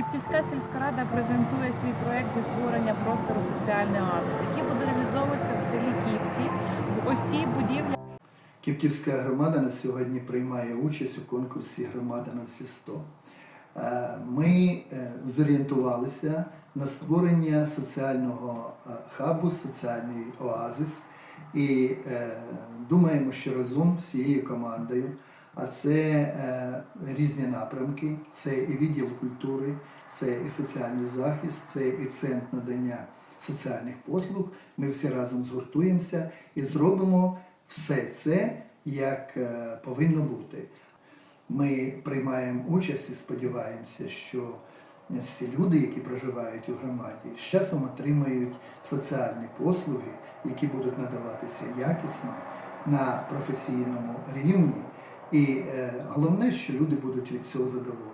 Кіптівська сільська рада презентує свій проект зі створення простору соціальний оазис, який буде реалізовуватися в селі Кіпті в ось цій будівлі. Кіптівська громада на сьогодні приймає участь у конкурсі Громада на всі 100. Е, Ми е, зорієнтувалися на створення соціального е, хабу, соціальний оазис, і думаємо, що разом всією командою, а це е, різні напрямки, це і відділ культури, це і соціальний захист, це і центр надання соціальних послуг. Ми всі разом згуртуємося і зробимо все це як е, повинно бути. Ми приймаємо участь і сподіваємося, що ці люди, які проживають у громаді, з часом отримають соціальні послуги, які будуть надаватися якісно на професійному рівні. І е, головне, що люди будуть від цього задоволені.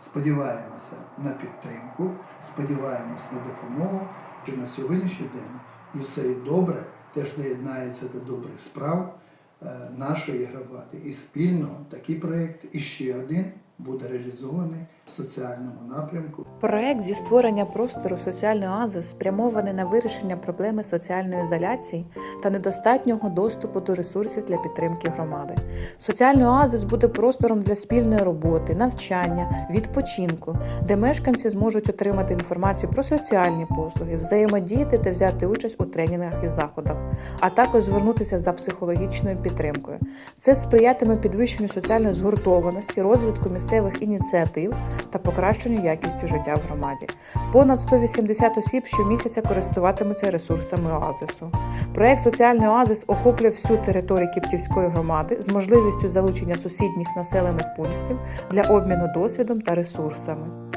Сподіваємося на підтримку, сподіваємося на допомогу. Що на сьогоднішній день USAID добре теж доєднається до добрих справ е, нашої громади. І спільно такий проєкт і ще один буде реалізований соціальному напрямку. Проект зі створення простору соціальний оазис спрямований на вирішення проблеми соціальної ізоляції та недостатнього доступу до ресурсів для підтримки громади. Соціальний оазис буде простором для спільної роботи, навчання, відпочинку, де мешканці зможуть отримати інформацію про соціальні послуги, взаємодіяти та взяти участь у тренінгах і заходах, а також звернутися за психологічною підтримкою. Це сприятиме підвищенню соціальної згуртованості, розвитку місцевих ініціатив та покращенню якістю життя в громаді. Понад 180 осіб щомісяця користуватимуться ресурсами оазису. Проект Соціальний оазис охоплює всю територію Кіптівської громади з можливістю залучення сусідніх населених пунктів для обміну досвідом та ресурсами.